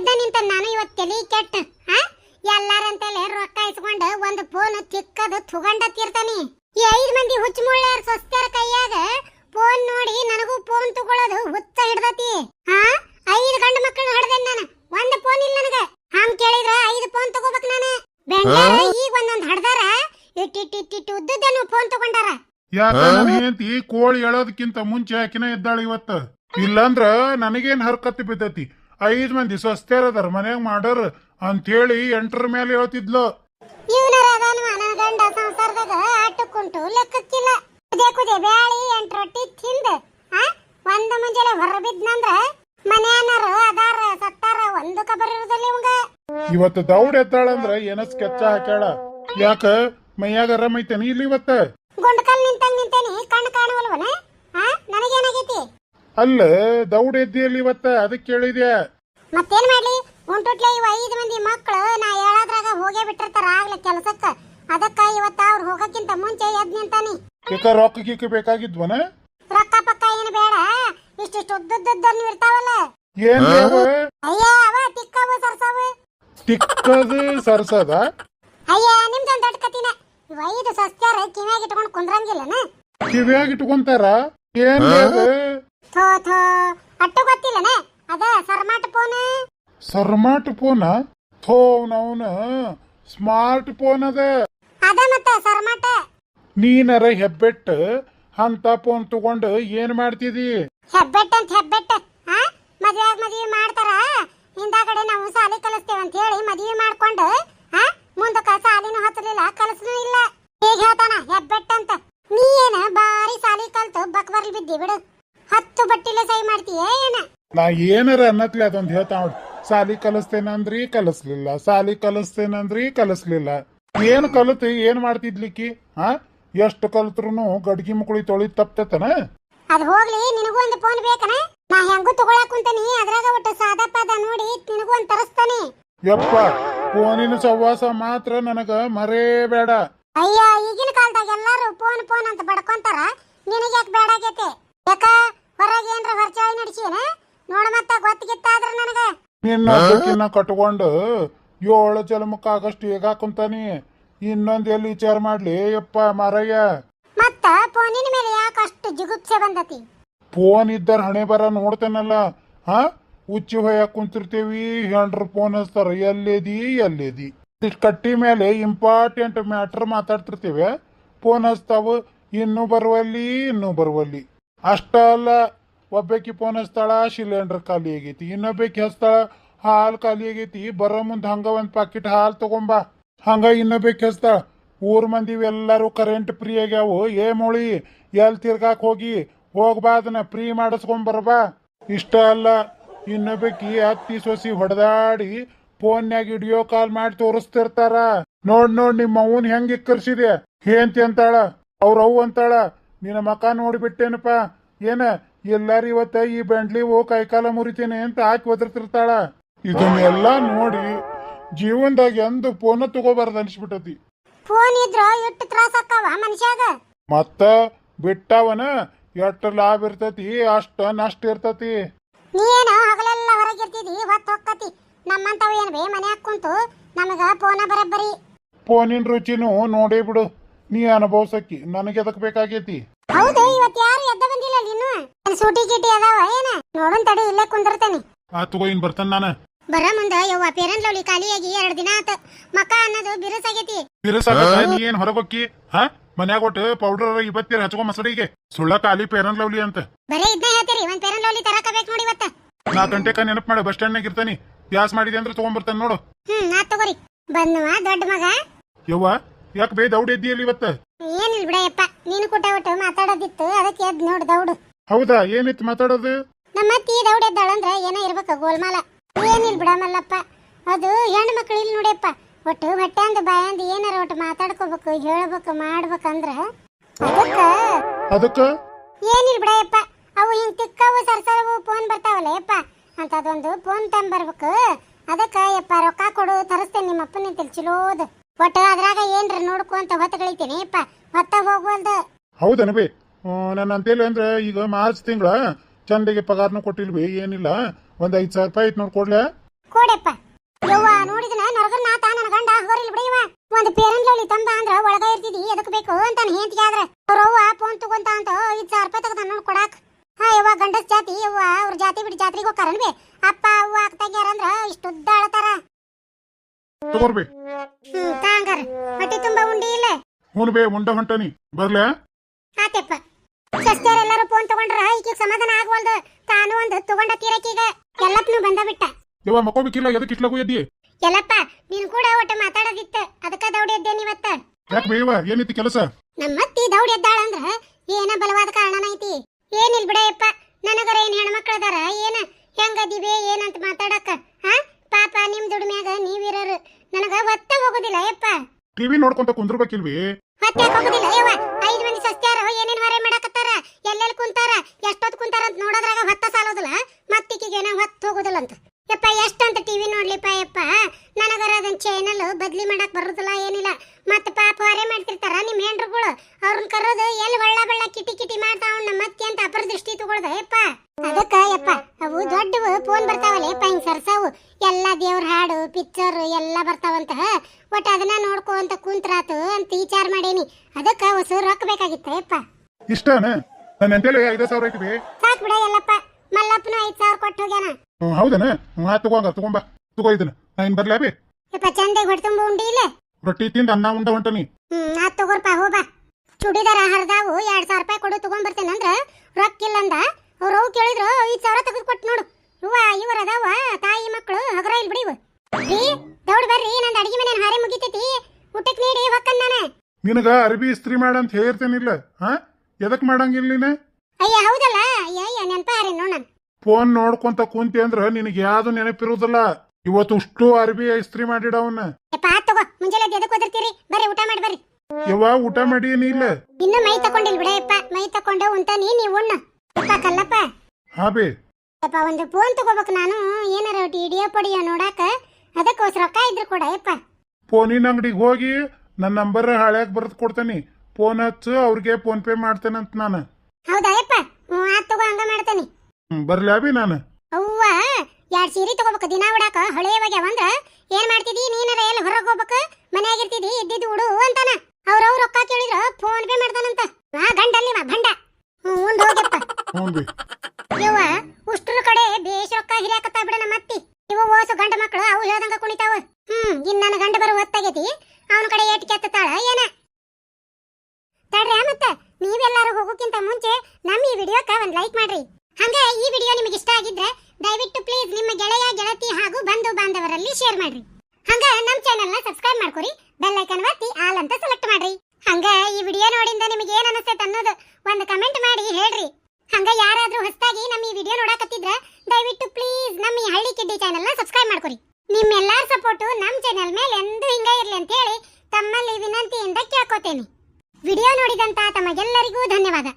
ಎದ್ದ ನಿಂತ ನಾನು ಇವತ್ತು ತಲೆ ಕೆಟ್ಟ ಹಾ ಎಲ್ಲಾರಂತಲೇ ರೊಕ್ಕ ಇಸ್ಕೊಂಡು ಒಂದು ಫೋನ್ ತಿಕ್ಕದು ತುಗೊಂಡತ್ತಿರ್ತಾನಿ ಈ ಐದು ಮಂದಿ ಹುಚ್ಚ ಮುಳ್ಳಾರ ಸೊಸ್ತ್ಯಾರ ಕೈಯಾಗ ಫೋನ್ ನೋಡಿ ನನಗೂ ಫೋನ್ ತಗೊಳ್ಳೋದು ಹುಚ್ಚ ಹಿಡ್ದತಿ. ಹಾ ಐದು ಗಂಡು ಮಕ್ಕಳು ಹಡ್ದೇನ್ ನಾನು? ಒಂದು ಫೋನ್ ಇಲ್ಲ ನನಗ. ಹಂಗ್ ಕೇಳಿದ್ರ ಐದು ಫೋನ್ ತಗೋಬೇಕು ನಾನು. ಬೆಂಗಳೂರು ಈಗ ಒಂದೊಂದು ಹಡ್ದಾರ ಇಟ್ಟಿಟ್ಟಿಟ್ಟಿಟ್ಟು ಇಟ್ ಇಟ್ ಇಟ್ ಫೋನ್ ತಗೊಂಡಾರ ಯಾಕಂದ್ರೆ ಹೆಂಡತಿ ಕೋಳಿ ಹೇಳೋದಕ್ಕಿಂತ ಮುಂಚೆ ಆಕಿನ ಇದ್ದಾಳೆ ಇವತ್ತು? ಇಲ್ಲಾಂದ್ರ ನನಗೇನ್ ಹರ್ಕತ್ ಬಿದ್ದತಿ? ಐದ್ ಮಂದಿ ಸ್ವಸ್ಥರದಾರ ಮನ್ಯಾಗ ಮಾಡರ್ ಅಂತೇಳಿ ಎಂಟ್ರ ಮೇಲೆ ಹೇಳ್ತಿದ್ಲು. ಇವನರ ಅದಾನ ನನ್ನ ಗಂಡ ಸಂಸಾರದಾಗ ಆಟಕ್ಕುಂಟು ಲೆಕ್ಕಕ್ಕಿಲ್ಲ. ಕುದೆ ಕುದೆ ಬ್ಯಾಳಿ ಎಂಟ್ ರೊಟ್ಟಿ ತಿಂದ ಆ ಒಂದ ಮುಂಜಾನೆ ಹೊರ ಬಿದ್ನಂದ್ರ ಮನ್ಯಾನರು ಅದಾರ ಸತ್ತಾರ ಒಂದು ಕಬರ್ ಇರುದಿಲ್ಲ ಇವಂಗ. ಇವತ್ತು ದೌಡ್ ಎದ್ದಾಳಂದ್ರ ಏನ ಸ್ಕೆಚ್ ಹಾಕ್ಯಾಳ. ಯಾಕ? ಮೈಯಾಗ ಆರಾಮೈತೇನಿ ಇಲ್ಲಿ ಇವತ್ತ? ಗುಂಡ್ಕಲ್ ನಿಂತಂಗ್ ನಿಂತೇನಿ ಕಣ್ ಕಾಣವಲ್ವನ? ಆ ನನಗೇನಾಗೈತಿ? ಅಲ್ಲ ದೌಡ್ ಎದ್ದಿಯಲ್ಲಿ ಇವತ್ತ ಅದಕ್ಕೆ ಕೇಳಿದ್ಯಾ? ಮತ್ತೇನ್ ಮಾಡ್ಲಿ? ಉಂಟುಟ್ಲೆ ಇವ ಐದು ಮಂದಿ ಮಕ್ಕಳು ನಾ ಹೇಳೋದ್ರಾಗ ಹೋಗೇ ಬಿಟ್ಟಿರ್ತಾರ ಆಗ್ಲ ಕೆಲ್ಸಕ್ಕ. ಅದಕ್ಕ ಇವತ್ತ ಅವ್ರು ಹೋಗಕ್ಕಿಂತ ಮುಂಚೆ ಎದ್ ನಿಂತಾನಿ ಯಾಕ ರೊಕ್ಕ ಗೀಕ ಬೇಕಾಗಿದ್ವನ? ರೊಕ್ಕ ಪಕ್ಕ ಏನು ಬೇಡ. ಇಷ್ಟಿಷ್ಟು ಉದ್ದುದ್ದನ್ನು ಇರ್ತಾವಲ್ಲ. ಏನ್ ದೇವ ಅಯ್ಯ ಅವ ತಿಕ್ಕವು ಸರ್ಸವು. ತಿಕ್ಕದು ಸರ್ಸದ? ಅಯ್ಯ ನಿಮ್ದೊಂದ್ ದೊಡ್ಡ ಕತಿನ ಇವ ಐದು ಸಸ್ತ್ಯಾರ ಕಿವಿಯಾಗಿ ಇಟ್ಕೊಂಡು ಕುಂದ್ರಂಗಿಲ್ಲನ? ಕಿವ್ಯಾಗ ಇಟ್ಕೊಂತಾರ? ಏನ್ ದೇವ ಥೋ ಥೋ. ಅಟ್ಟು ಗೊತ್ತಿಲ್ಲನ? ಅದ ಸರ್ಮಾಟ್ ಫೋನ್. ಸರ್ಮಾಟ್ ಫೋನ? ಥೋ ನವನ ಸ್ಮಾರ್ಟ್ ಫೋನ್ ಅದ. ಅದ ಮತ್ತ ಸರ್ಮಾಟ. ನೀನರ ಹೆಬ್ಬೆಟ್ ಅಂತ ಫೋನ್ ತಗೊಂಡು ಏನ್ ಮಾಡ್ತಿದಿ? ಹೆಬ್ಬೆಟ್ ಅಂತ ಹೆಬ್ಬೆಟ್ ಮದ್ವೆ ಮದ್ವೆ ಮದ್ವಿ ಮಾಡ್ತಾರ? ಹಿಂದಾಗಡೆ ನಾವು ಸಾಲಿ ಕಲಿಸ್ತೇವೆ ಅಂತ ಹೇಳಿ ಮದ್ವಿ ಮಾಡ್ಕೊಂಡು ಹಾ ಮುಂದಕ್ಕ ಸಾಲಿನೂ ಹತ್ತಲಿಲ್ಲ ಕಲಸನೂ ಇಲ್ಲ ಈಗ ಹೇಳ್ತಾನ ಹೆಬ್ಬೆಟ್ ಅಂತ ನೀ ಏನ ಬಾರಿ ಸಾಲಿ ಕಲ್ತು ಬಕ್ಬರ್ಲ್ ಬಿದ್ದಿ ಬಿಡು ಹತ್ತು ಬಟ್ಟಿಲೆ ಸೈ ಮಾಡ್ತೀಯ ಏನ ನಾ ಏನಾರ ಅನ್ನತ್ಲೆ ಅದೊಂದು ಹೇಳ್ತಾ ನೋಡಿ. ಸಾಲಿ ಕಲಿಸ್ತೇನಂದ್ರಿ ಕಲಿಸ್ಲಿಲ್ಲ ಸಾಲಿ ಕಲಿಸ್ತೇನಂದ್ರಿ ಕಲಿಸ್ಲಿಲ್ಲ. ಏನು ಕಲಿತು ಏನ್ ಮಾಡ್ತಿದ್ಲಿಕ್ಕಿ ಹಾ ಎಷ್ಟು ಕಲಿತ್ರು ಗಡ್ಗಿ ಮುಕುಳಿ ತೊಳಿ ತಪ್ತತನ? ಅದು ಹೋಗ್ಲಿ ನಿನಗೂ ಒಂದು ಫೋನ್ ಬೇಕನ? ನಾ ಹೆಂಗೂ ತಗೊಳಕ್ ಕುಂತಾನಿ ಅದ್ರಾಗ ಒಟ್ಟು ಸಾದಾ ಪಾದ ನೋಡಿ ನಿನಗೂ ಒಂದು ತರಸ್ತಾನೆ. ಯಪ್ಪ ಫೋನಿನ ಸಹವಾಸ ಮಾತ್ರ ನನಗ ಮರೇ ಬೇಡ. ಅಯ್ಯ ಈಗಿನ ಕಾಲದಾಗ ಎಲ್ಲಾರು ಫೋನ್ ಫೋನ್ ಅಂತ ಬಡ್ಕೊಂತಾರ. ನಿನಗೆ ಯಾಕೆ ಬೇಡ ಆಗೈತೆ. ಯಾಕ? ಹೊರಗೆ ಏನ್ರ ಹೊರಚಾಳಿ ನಡ್ಸೀನ ನೋಡ ಮತ್ತ ಗೊತ್ತಿಗಿತ್ತಾದ್ರ ನನಗ. ನಿನ್ನ ಕಟ್ಕೊಂಡು ಏಳು ಜಲಮುಖ ಆಗಷ್ಟು ಈಗ ಕುಂತಾನಿ. ಇನ್ನೊಂದ್ ಎಲ್ಲಿ ವಿಚಾರ ಮಾಡ್ಲಿ ಯಪ್ಪ ಮಾರಯ್ಯ. ಮತ್ತ ಫೋನಿನ ಮೇಲೆ ಯಾಕೆ ಅಷ್ಟು ಜಿಗುಪ್ಸೆ ಬಂದತಿ? ಫೋನ್ ಇದ್ದಾರ ಹಣೆ ಬರ ನೋಡ್ತೇನಲ್ಲ ಹಾ? ಉಚ್ಚಿ ಹೊಯ್ಯಾಕ ಕುಂತಿರ್ತೀವಿ ಹೆಂಡ್ರ ಫೋನ್ ಹಚ್ತಾರ ಎಲ್ಲಿದಿ ಎಲ್ಲಿದಿ. ಇಷ್ಟ್ ಕಟ್ಟಿ ಮೇಲೆ ಇಂಪಾರ್ಟೆಂಟ್ ಮ್ಯಾಟ್ರ್ ಮಾತಾಡ್ತಿರ್ತೀವಿ. ಫೋನ್ ಹಚ್ತಾವ ಇನ್ನೂ ಬರುವಲ್ಲಿ ಇನ್ನೂ ಬರುವಲ್ಲಿ. ಅಷ್ಟ ಅಲ್ಲ ಒಬ್ಬಾಕಿ ಫೋನ್ ಹಚ್ತಾಳ ಸಿಲಿಂಡರ್ ಖಾಲಿ ಆಗೈತಿ. ಇನ್ನೊಬ್ಬಾಕಿ ಹಚ್ತಾಳ ಹಾಲು ಖಾಲಿ ಆಗೈತಿ. ಬರೋ ಮುಂದೆ ಹಂಗ ಒಂದು ಪಾಕಿಟ್ ಹಾಲು ತಗೊಂಬಾ. ಹಂಗ ಇನ್ನೊಬ್ಬಾಕಿ ಹಚ್ತಾಳ ಊರ್ ಮಂದಿ ಎಲ್ಲರೂ ಕರೆಂಟ್ ಫ್ರೀ ಆಗ್ಯಾವು. ಏ ಮೊಳಿ ಎಲ್ಲಿ ತಿರ್ಗಾಕ್ ಹೋಗಿ? ಹೋಗ್ಬಾ, ಅದನ್ನ ಫ್ರೀ ಮಾಡಿಸ್ಕೊಂಡ್ ಬರ್ಬಾ. ಇಷ್ಟ ಅಲ್ಲ. ಇನ್ನೊಬ್ಬಕಿ ಹತ್ತಿ ಸೊಸಿ ಹೊಡೆದಾಡಿ ಫೋನ್ಯಾಗ ವಿಡಿಯೋ ಕಾಲ್ ಮಾಡಿ ತೋರಿಸ್ತಿರ್ತಾರ. ನೋಡ್ ನೋಡ್, ನಿಮ್ಮ ಅವನ್ ಹೆಂಗ್ ಇಕ್ಕರ್ಸಿದೆ? ಹೇಂತಿ ಅಂತಾಳ? ಅವ್ರ ಅವ್ವ ಅಂತಾಳ? ನಿನ್ನ ಮಕ ನೋಡ್ಬಿಟ್ಟೇನಪ್ಪ? ಏನ ಎಲ್ಲಾರು ಇವತ್ತ ಈ ಬೆಂಡ್ಲಿವು ಕೈಕಾಲ ಮುರಿತೀನಿ ಅಂತ ಹಾಕಿ ಒದರ್ತಿರ್ತಾಳ. ಇದನ್ನೆಲ್ಲ ನೋಡಿ ಜೀವನದಾಗ ಎಂದು ಫೋನ ತಗೋಬಾರ್ದು ಅನ್ಸ್ಬಿಟ್ಟತಿ. ಫೋನ್ ಇದ್ರ ಎಷ್ಟು ತ್ರಾಸ ಆಕ್ಕವ ಮನುಷ್ಯಾಗ? ಮತ್ತ ಬಿಟ್ಟವನ ಎಷ್ಟ ಲಾಭ ಇರ್ತತಿ ಅಷ್ಟ ನಷ್ಟ ಇರ್ತತಿ. ನೀನ ಹಗಲೆಲ್ಲ ಹೊರಗಿರ್ತಿದಿ ಹೊತ್ತು ಹೊಕ್ಕತಿ. ನಮ್ಮಂತವ ಏನ್ ಬೇ ಮನೆ ಕುಂತು ನಮಗ ಫೋನ ಬರಬ್ಬರಿ. ಫೋನಿನ ರುಚಿನೂ ನೋಡಿ ಬಿಡು ನೀ ಅನುಭವಿಸಕ್ಕಿ ನನಗೆ ಎದಕ್ ಬೇಕಾಗೈತಿ? ಹೌದು ಇವತ್ ಯಾರು ಎದ್ದ ಬಂದಿಲ್ಲ ಇನ್ನು ಏನ್ ಸೂಟಿ ಗಿಟಿ ಅದಾವ ಏನ? ನೋಡನ್ ತಡಿ ಇಲ್ಲೇ ಕುಂದಿರ್ತೇನೆ. ಆ ತಗೋ ಇನ್ ಬರ್ತಾನ ನಾನು. ಬರ ಮುಂದ ಯವ್ವ ಪೇರನ್ ಲವ್ಲಿ ಖಾಲಿಯಾಗಿ ಎರಡ್ ದಿನ ಆತ. ಮಕ್ಕ ಅನ್ನೋದು ಬಿರುಸಾಗೈತಿ ಬಿರುಸಾಗತ್ತ ನೀ ಏನ್ ಹೊರಗೊಕ್ಕಿ? ಹಾ? ಮನ್ಯಾಗ ಒಟ್ಟು ಪೌಡರ್ ಇವತ್ತಿರ ಹಚ್ಕೊ ಮಸಡಿಗೆ ಸುಳ್ಳ ಖಾಲಿ ಪೇರನ್ ಲವ್ಲಿ ಅಂತ. ಬರೇ ಇದ್ನ ಹೇಳ್ತೀರಿ ಒಂದ್ ಪೇರನ್ ಲವ್ಲಿ ತರಕ ಬೇಕ್ ನೋಡಿ ಇವತ್ತ. ನಾ ಗಂಟೆಕ ನೆನಪ್ ಮಾಡ ಬಸ್ ಸ್ಟ್ಯಾಂಡ್ನಾಗ ಇರ್ತಾನಿ. ಗ್ಯಾಸ್ ಮಾಡಿದೆ ಅಂದ್ರೆ ತಗೊಂಡ್ಬರ್ತಾನೆ ನೋಡು. ಹ್ಮ್ ನಾ ತಗೋರಿ. ಬಂದ್ವ ದೊಡ್ಡ ಮಗ? ಯವ್ವ ಯಾಕೆ ಬೇ ದೌಡ್ ಎದ್ದಿಯಲ್ಲಿ ಇವತ್ತ? ಏನಿಲ್ ಬಿಡಯಪ್ಪ ನೀನು ಕೂಟ ಒಟ್ಟು ಮಾತಾಡೋದಿತ್ತು ಅದಕ್ಕೆ ಎದ್ ನೋಡ್ ದೌಡು. ಹೌದಾ? ಏನಿತ್ತು ಮಾತಾಡೋದು? ನಮ್ಮ ಅತ್ತಿ ದೌಡ್ ಎದ್ದಾಳಂದ್ರ ಏನೋ ಇರ್ಬೇಕು ಗೋಲ್ಮಾಲ. ಏನಿಲ್ ಬಿಡಮಲ್ಲಪ್ಪ ಅದು ಹೆಣ್ಣು ಮಕ್ಕಳು ಇಲ್ಲಿ ನೋಡಿಯಪ್ಪ. ಒಟ್ಟು ಹೊಟ್ಟೆ ಅಂದ ಬಾಯಂದ ಏನಾರ ಒಟ್ಟು ಮಾತಾಡ್ಕೋಬೇಕು ಹೇಳ್ಬೇಕು ಮಾಡ್ಬೇಕಂದ್ರ ಅದಕ್ಕ ಅದಕ್ಕ? ಏನಿಲ್ ಬಿಡಯಪ್ಪ ಅವು ಹಿಂಗ್ ತಿಕ್ಕವು ಸರ್ಸರವು ಫೋನ್ ಬರ್ತಾವಲ್ಲ ಯಪ್ಪ. ಅಂತದೊಂದು ಫೋನ್ ತಂಬರ್ಬೇಕು. ಅದಕ್ಕ ಯಪ್ಪ ರೊಕ್ಕ ಕೊಡು ತರಿಸ್ತೇನೆ ನಿಮ್ಮ ಅಪ್ಪನ ತಿಳ್ ಚಲೋದ್. ಒಟ್ಟು ಅದ್ರಾಗ ಏನ್ರ ನೋಡ್ಕೊಂತ ಹೊತ್ತಗಳಿತೀನಿ ಯಪ್ಪ. ಹೊತ್ತ ಹೋಗುವಲ್ದು. ಹೌದನ ಬೇ ನನ್ನ ಅಂತೇಳಿ ಅಂದ್ರೆ ಈಗ ಮಾರ್ಚ್ ತಿಂಗಳ ಚಂದಿಗೆ ಪಗಾರನೂ ಕೊಟ್ಟಿಲ್ವಿ? ಏನಿಲ್ಲ. ಒಂದ್ ಐದ್ ಸಾವಿರ ರೂಪಾಯಿ ಐತ್ ನೋಡಿ ಕೊಡ್ಲೆ? ಕೊಡಪ್ಪ. ಯವ್ವ ನೋಡಿದನ? ನರಗರ್ ನಾತ ನನ್ನ ಗಂಡ ಹೋರಿಲ್ ಬಿಡಿಯವ ಒಂದ್ ಪೇರನ್ ಲೋಲಿ ತಂಬ ಅಂದ್ರ ಒಳಗ ಇರ್ತಿದಿ ಎದಕ್ ಬೇಕು ಅಂತ ಹೆಂತಿಗೆ ಆದ್ರ. ಅವ್ರವ್ವ ಫೋನ್ ತಗೊಂತ ಅಂತ ಐದ್ ಸಾವಿರ ರೂಪಾಯಿ ತಗದ ನೋಡ್ ಕೊಡಾಕ್. ಹಾ ಯವ್ವ ಗಂಡಸ್ ಜಾತಿ ಯವ್ವ ಅವ್ರ ಜಾತಿ ಬಿಡಿ ಜಾತ್ರೆಗೆ ಹೋಗ್ತಾರನ್ ಬಿ ಅಪ್ಪ ಅವ್ವ ಇಷ್ಟ ಉದ್ದ ಅಳತಾರ ತಗೋರ್ಬಿ. ಹ್ಮ್ ತಾಂಗಾರ. ಹೊಟ್ಟೆ ತುಂಬಾ ಉಂಡಿ ಇಲ್ಲ? ಹ್ಞೂ ಬೇ ಉಂಡ ಹೊಂಟನಿ. ಬರ್ಲಾ? ಆತೆಪ್ಪ ಸಸ್ಯರೆಲ್ಲರೂ ಫೋನ್ ತಗೊಂಡ್ರ ಈಕಿಗೆ ಸಮಾಧಾನ ಆಗವಲ್ದು ತಾನು ಒಂದು ತಗೊಂಡ ತೀರಕೀಗ ಎಲ್ಲಪ್ಪನು ಬಂದ ಬಿಟ್ಟ. ಯವ್ವ ಮಕ್ಕೋಬೇಕಿಲ್ಲ ಎದಕ್ಕೆ ಇಟ್ಲಾಗು ಎದ್ದಿ ಎಲ್ಲಪ್ಪ ನೀನ್ ಕೂಡ ಒಟ್ಟ ಮಾತಾಡೋದಿತ್ತು. ಅದಕ್ಕ ದೌಡಿ ಎದ್ದೆ ಇವತ್ತ ಯಾಕೆ ಬೇವ ಏನಿತ್ತು ಕೆಲಸ? ನಮ್ಮತ್ತಿ ದೌಡಿ ಎದ್ದಾಳಂದ್ರ ಏನ ಬಲವಾದ ಕಾರಣನ ಐತಿ? ಏನಿಲ್ ಬಿಡಯಪ್ಪ ನನಗರ ಏನ್ ಹೆಣ್ಮಕ್ಳ ಅದಾರ ಏನ ಹೆಂಗದಿವೆ ಏನಂತ ಮಾತಾಡಕ ಹಾ ಪಾಪ ನಿಮ್ ದುಡಿಮ್ಯಾಗ ನೀವಿರೋರು. ನನಗ ಒತ್ತ ಹೋಗೋದಿಲ್ಲ ಯಪ್ಪ ಟಿವಿ ನೋಡ್ಕೊಂತ ಕುಂದ್ರಬೇಕಿಲ್ವಿ? ಮತ್ತೆ ಹೋಗುದಿಲ್ಲ ಯವ್ವ ಎಲ್ಲೆಲ್ಲಿ ಕುಂತಾರ? ಎಷ್ಟೊತ್ತು ಕುಂತಾರ ಅಂತ ನೋಡೋದ್ರಾಗ ಹೊತ್ತ ಸಾಲೋದಿಲ್ಲ. ಮತ್ತಿಕ್ಕಿಗೆ ಏನೋ ಹೊತ್ತು ಹೋಗೋದಿಲ್ಲ ಅಂತ ಯಪ್ಪ, ಎಷ್ಟಂತ ಟಿವಿ ನೋಡ್ಲಿಪ್ಪ ಯಪ್ಪ? ನನಗರ ಅದನ್ ಚಾನಲ್ ಬದ್ಲಿ ಮಾಡಕ್ ಬರೋದಿಲ್ಲ, ಏನಿಲ್ಲ. ಮತ್ತೆ ಪಾಪ ಹೊರೆ ಮಾಡ್ತಿರ್ತಾರ ನಿಮ್ಮ ಹೆಂಡ್ರುಗಳು. ಅವ್ರನ್ನ ಕರೋದು ಎಲ್ಲಿ ಒಳ್ಳ ಬಳ್ಳ ಕಿಟಿ ಕಿಟಿ ಮಾಡ್ತಾವ ನಮ್ಮ ಮತ್ತೆ ಅಂತ ಅಪರದೃಷ್ಟಿ ತಗೊಳ್ದ, ಯಪ್ಪ. ಅದಕ್ಕ ಯಪ್ಪ, ಅವು ದೊಡ್ಡವು ಫೋನ್ ಬರ್ತಾವಲ್ಲ ಯಪ್ಪ, ಹಿಂಗ್ ಸರ್ಸಾವು. ಎಲ್ಲ ದೇವ್ರ ಹಾಡು ಪಿಕ್ಚರ್ ಎಲ್ಲ ಬರ್ತಾವಂತ. ಒಟ್ಟು ಅದನ್ನ ನೋಡ್ಕೊಂತ ಕುಂತ್ರಾತು ಅಂತ ವಿಚಾರ ಮಾಡೇನಿ. ಅದಕ್ಕ ಹೊಸ ರೊಕ್ಕ ಬೇಕಾಗಿತ್ತ, ಯಪ್ಪ. ಇಷ್ಟನ? ನನ್ನ ಎಂತೇಳಿ ಐದು ಸಾವಿರ ಐತಿ ಬೇ ಸಾಕ್ ಬಿಡ ಎಲ್ಲಪ್ಪ. ಮಲ್ಲಪ್ಪನ ಐದ್ ಸಾವಿರ ಕೊಟ್ಟು ಹೋಗ್ಯಾನ. ಹ್ಞೂ ಹೌದನ? ಆತ್ ತಗೋಂಗ ತಗೊಂಬ. ತಗೋ ಇದನ್ನ. ನಾ ಇನ್ ಬರ್ಲಾ ಬೇ. ಯಪ್ಪ ಚಂದಾಗಿ ಹೊಟ್ಟೆ ತುಂಬ ಉಂಡಿ ಇಲ್ಲ? ರೊಟ್ಟಿ ತಿಂದು ಅನ್ನ ಉಂಡ ಹೊಂಟನಿ ಹ್ಮ್ ನಾ ತಗೋರ್ಪ ಹೋಗ ಚುಡಿದಾರ ಹರಿದಾವು ಎರಡ್ ಸಾವಿರ ರೂಪಾಯಿ ಕೊಡು ತಗೊಂಡ್ ಬರ್ತೇನೆ ಅಂದ್ರ ರೊಕ್ಕ ಇಲ್ಲ ಅಂದ. ಅವ್ರು ಅವು ಕೇಳಿದ್ರು ಐದ್ ಸಾವಿರ ತೆಗೆದು ಕೊಟ್ಟು ನೋಡು. ಇವ ಇವ್ರ ಅದಾವ ತಾಯಿ ಮಕ್ಕಳು ಹಗರ ಇಲ್ ಬಿಡಿ ಇವು. ರೀ ದೌಡ್ ಬರ್ರಿ ನಂದು ಅಡಿಗೆ ಮನೆ ಹಾರೆ ಮುಗಿತೈತಿ. ಊಟಕ್ಕೆ ನೀಡಿ ಹೊಕ್ಕನ್ ನಾನು. ನಿನಗ ಅರಬಿ ಇಸ್ತ್ರಿ ಮಾಡ ಅಂತ ಹೇಳ್ತೇನಿಲ್ಲ ಹಾ? ಎದಕ್ ಮಾಡಂಗಿಲ್ಲ ನೀನು? ಅಯ್ಯ ಹೌದಲ್ಲ? ಅಯ್ಯ ಅಯ್ಯ ನೋಡ ಫೋನ್ ನೋಡ್ಕೊಂತ ಕುಂತಿ ಅಂದ್ರ ನಿನಗೆ ಯಾವ್ದು ನೆನಪಿರುವುದಿಲ್ಲ ಇವತ್ತು ಅಷ್ಟು ಅರ್ಬಿ ಇಸ್ತ್ರಿ ಮಾಡಿಡವನ್ನ ಆತ್ ತಗೋ ಮುಂಜಾನೆ ಎದಕ್ ಓದಿರ್ತೀರಿ ಬರ್ರಿ ಊಟ ಮಾಡಿ ಬರ್ರಿ. ಯವ್ವ ಊಟ ಮಾಡಿ ಇಲ್ಲ? ಇನ್ನು ಮೈ ತಕೊಂಡಿಲ್ ಬಿಡಯಪ್ಪ ಮೈ ತಕೊಂಡು ನೀ ನೀ ಉಣ್ಣ. ಯಪ್ಪ ಕಲ್ಲಪ್ಪ. ಹಾ ಬಿ. ಯಪ್ಪ ಒಂದು ಫೋನ್ ತಗೋಬೇಕು ನಾನು. ಏನಾರ ಇಡಿಯ ಪಡಿಯ ಪಡಿಯೋ ನೋಡಾಕ ಅದಕ್ಕೋಸ್ಕರ ರೊಕ್ಕ ಇದ್ರು ಕೊಡ ಯಪ್ಪ. ಫೋನಿನ ಅಂಗಡಿಗೆ ಹೋಗಿ ನನ್ನ ನಂಬರ್ ಹಳ್ಯಾಗ ಬರೆದು ಕೊಡ್ತೇನಿ. ಫೋನ್ ಹಚ್ಚು ಅವ್ರಿಗೆ ಫೋನ್ ಪೇ ಮಾಡ್ತೇನಂತ ನಾನು. ಹೌದಾ ಯಪ್ಪ? ಹ್ಞೂ ಆತ್ ತಗೋ ಹಂಗ ಮಾಡ್ತೇನೆ. ಹ್ಮ್, ಬರ್ಲ್ಯಾ ಬಿ ನಾನು. ಅವ್ವ ಎರಡ್ ಸೀರೆ ತಗೋಬೇಕು ದಿನ ಉಡಾಕ? ಹಳೆಯವಾಗ ಅಂದ್ರ ಏನ್ ಮಾಡ್ತಿದಿ? ನೀನರ ಎಲ್ಲಿ ಹೊರಗೆ ಹೋಗ್ಬೇಕು? ಮನ್ಯಾಗ ಇರ್ತಿದಿ? ಇದ್ದಿದ್ದು ಉಡು ಅಂತಾನ. ಅವ್ರವ್ರ ರೊಕ್ಕ ಕೇಳಿದ್ರ ಫೋನ್ ಪೇ ಮಾಡ್ತಾನಂತ. ಆ ಗಂಡಲ್ಲಿ ಭಂಡ ಹ್ಞೂ ಉಂಡ್ ಹೋಗ್ಯಪ್ಪ ಹ್ಞೂ ಬಿ. ಇವ ಉಷ್ಟ್ರ ಕಡೆ ಬೇಷ್ ರೊಕ್ಕ ಹಿರಿಯಕತ್ತ ಬಿಡ ನಮ್ಮ ಅತ್ತಿ ಇವ ಓಸು ಗಂಡ ಮಕ್ಕಳು ಅವು ಹೇಳ್ದಂಗ ಕುಣಿತಾವ ಹ್ಮ್ ಇನ್ ನನ್ನ ಗಂಡ ಬರೋ ಹೊತ್ತಾಗೈತಿ ಅವನ ಕಡೆ ಏಟ್ ಕೆತ್ತಾಳ ಏನ ತಡ್ರಿ ಮತ್ತ ನೀವೆಲ್ಲರೂ ಹೋಗೋಕ್ಕಿಂತ ಮುಂಚೆ ನಮ್ಮ ಈ ವಿಡಿಯೋಕ್ಕ ಒಂದ್ ಲೈಕ್ ಮಾಡ್ರಿ ಹಂಗ ಈ ವಿಡಿಯೋ ನಿಮಗೆ ಇಷ್ಟ ಆಗಿದ್ರೆ ದಯವಿಟ್ಟು ಪ್ಲೀಸ್ ನಿಮ್ಮ ಗೆಳೆಯ ಗೆಳತಿ ಹಾಗೂ ಬಂಧು ಬಾಂಧವರಲ್ಲಿ ಶೇರ್ ಮಾಡ್ರಿ. ಹಂಗ ನಮ್ ಚಾನೆಲ್ನ ಸಬ್ಸ್ಕ್ರೈಬ್ ಮಾಡ್ಕೊರಿ ಬೆಲ್ ಐಕನ್ ಒತ್ತಿ ಆಲ್ ಅಂತ ಸೆಲೆಕ್ಟ್ ಮಾಡ್ರಿ. ಹಂಗ ಈ ವಿಡಿಯೋ ನೋಡಿಂದ ನಿಮಗೆ ಏನ್ ಅನ್ನೋದು ಒಂದು ಕಮೆಂಟ್ ಮಾಡಿ ಹೇಳ್ರಿ. ಹಂಗ ಯಾರಾದ್ರೂ ಹೊಸದಾಗಿ ನಮ್ಮ ಈ ವಿಡಿಯೋ ನೋಡಕತ್ತಿದ್ರ, ದಯವಿಟ್ಟು ಪ್ಲೀಸ್ ನಮ್ಮ ಈ ಹಳ್ಳಿ ಕಿಡ್ಡಿ ಚಾನೆಲ್ನ ಸಬ್ಸ್ಕ್ರೈಬ್ ಮಾಡ್ಕೊರಿ. ನಿಮ್ಮೆಲ್ಲರ ಸಪೋರ್ಟ್ ನಮ್ಮ ಚಾನೆಲ್ ಮೇಲೆ ಎಂದೂ ಹಿಂಗ ಇರ್ಲಿ ಅಂತ ಹೇಳಿ ತಮ್ಮಲ್ಲಿ ವಿನಂತಿಯಿಂದ ಕೇಳ್ಕೊತೇನೆ. ವಿಡಿಯೋ ನೋಡಿದಂತ ತಮಗೆಲ್ಲರಿಗೂ ಧನ್ಯವಾದ.